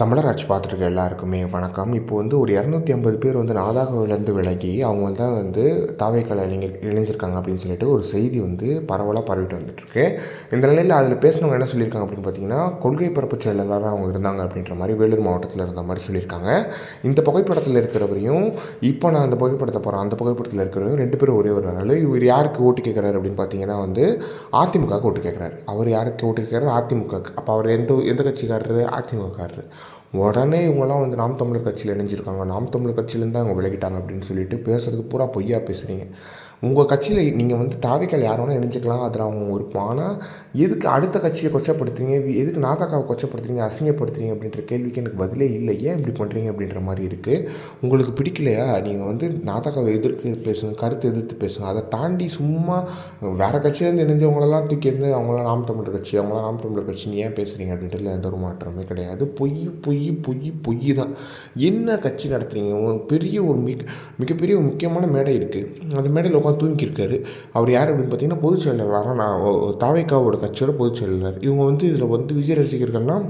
தமிழராட்சி பார்த்துருக்க எல்லாருக்குமே வணக்கம். இப்போ வந்து ஒரு இரநூத்தி ஐம்பது பேர் வந்து நாதாகவிலேருந்து விலகி அவங்க தான் வந்து தாவேக்கலை இளைஞர் இணைஞ்சிருக்காங்க அப்படின்னு சொல்லிட்டு ஒரு செய்தி வந்து பரவலாக பரவிட்டு வந்துட்டுருக்கு. இந்த நிலையில் அதில் பேசினவங்க என்ன சொல்லியிருக்காங்க அப்படின்னு பார்த்தீங்கன்னா கொள்கை பரப்பு செயலாளராக அவங்க இருந்தாங்க அப்படின்ற மாதிரி வேலூர் மாவட்டத்தில் இருந்த மாதிரி சொல்லியிருக்காங்க. இந்த புகைப்படத்தில் இருக்கிறவரையும் இப்போ நான் அந்த புகைப்படத்தை போகிறேன் அந்த புகைப்படத்தில் இருக்கிறவரையும் ரெண்டு பேரும் ஒரே ஒரு நாள் இவர் யாருக்கு ஓட்டு கேட்குறாரு அப்படின்னு பார்த்தீங்கன்னா வந்து அதிமுகவுக்கு ஓட்டு கேட்குறாரு அவர் யாருக்கு ஓட்டு கேட்குறாரு அதிமுக அப்போ அவர் எந்த எந்த கட்சிக்காரரு? அதிமுகக்காரரு. உடனே இவங்கெல்லாம் வந்து நாம் தமிழர் கட்சியில் இணைஞ்சிருக்காங்க. நாம் தமிழர் கட்சியிலேருந்து தான் அவங்க விலகிட்டாங்க அப்படின்னு சொல்லிட்டு பேசுகிறது பூரா பொய்யா பேசுகிறீங்க உங்கள் கட்சியில் நீங்கள் வந்து தாவிக்கால் யார் வேணால் இணைஞ்சிக்கலாம் அதில் அவங்க விருப்பம் ஆனால் எதுக்கு அடுத்த கட்சியை கொச்சப்படுத்துறீங்க? எதுக்கு நாதாக்காவை கொச்சப்படுத்துறீங்க? அசிங்கப்படுத்துறீங்க அப்படின்ற கேள்விக்கு எனக்கு பதிலே இல்லை. ஏன் இப்படி பண்ணுறீங்க அப்படின்ற மாதிரி இருக்குது உங்களுக்கு பிடிக்கலையா? நீங்கள் வந்து நாதாக்காவை எதிர்த்து பேசுங்க கருத்து எதிர்த்து பேசுங்க. அதை தாண்டி சும்மா வேறு கட்சியிலேருந்து இணைஞ்சவங்களெல்லாம் தூக்கி இருந்து அவங்களாம் நாம் தமிழர் கட்சி அவங்களாம் நாம் தமிழர் கட்சி ஏன் பேசுகிறீங்க அப்படின்றதுல எந்த ஒரு மாற்றமே கிடையாது. பொய் பொய் பொய் பொய் தான். என்ன கட்சி நடத்துறீங்க? பெரிய ஒரு மிக மிகப்பெரிய ஒரு முக்கியமான மேடை இருக்குது அந்த மேடையில் உட்காந்து தூங்கியிருக்காரு. அவர் யார் அப்படின்னு பார்த்தீங்கன்னா பொதுச் செயலாளராக நான் தாவைக்காவோட கட்சியோட பொதுச் செயலாளர். இவங்க வந்து இதில் வந்து விஜய் ரசிகர்கள்லாம்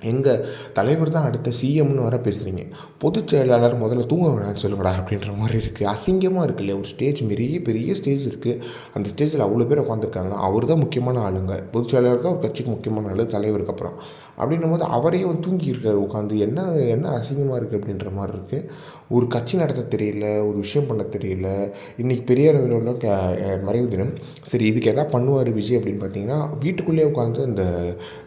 எங்கள் தலைவர் தான் அடுத்த சிஎம்னு வர பேசுகிறீங்க பொதுச் செயலாளர் முதல்ல தூங்க வேணாம்னு சொல்லுங்கடா அப்படின்ற மாதிரி இருக்குது அசிங்கமாக இருக்கு இல்லையா ஒரு ஸ்டேஜ் பெரிய பெரிய ஸ்டேஜ் இருக்குது அந்த ஸ்டேஜில் அவ்வளோ பேர் உட்காந்துருக்காங்க அவர் தான் முக்கியமான ஆளுங்க. பொதுச் செயலாளர் தான் ஒரு கட்சிக்கு முக்கியமான ஆளு தலைவருக்கு அப்புறம். அப்படின்னும் போது அவரே வந்து தூங்கியிருக்காரு உட்காந்து என்ன என்ன அசிங்கமாக இருக்குது அப்படின்ற மாதிரி இருக்குது ஒரு கட்சி நடத்த தெரியல ஒரு விஷயம் பண்ண தெரியல. இன்றைக்கி பெரியார் அவர்களோட க மறைவு தினம். சரி இதுக்கு எதாவது பண்ணுவார் விஜய் அப்படின்னு பார்த்தீங்கன்னா வீட்டுக்குள்ளேயே உட்காந்து அந்த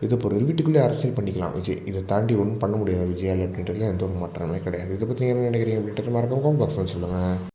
இது போகிறது வீட்டுக்குள்ளேயே அரசியல் பண்ணிக்கலாம். விஜய். இதை தாண்டி ஒன்றும் பண்ண முடியாது விஜயால் அப்படின்றதுல எந்த ஒரு மாற்றமே கிடையாது. இதை பற்றி என்ன நினைக்கிறீங்க அப்படின்றத மறக்காம கமெண்ட் பாக்ஸில் சொல்லுங்கள்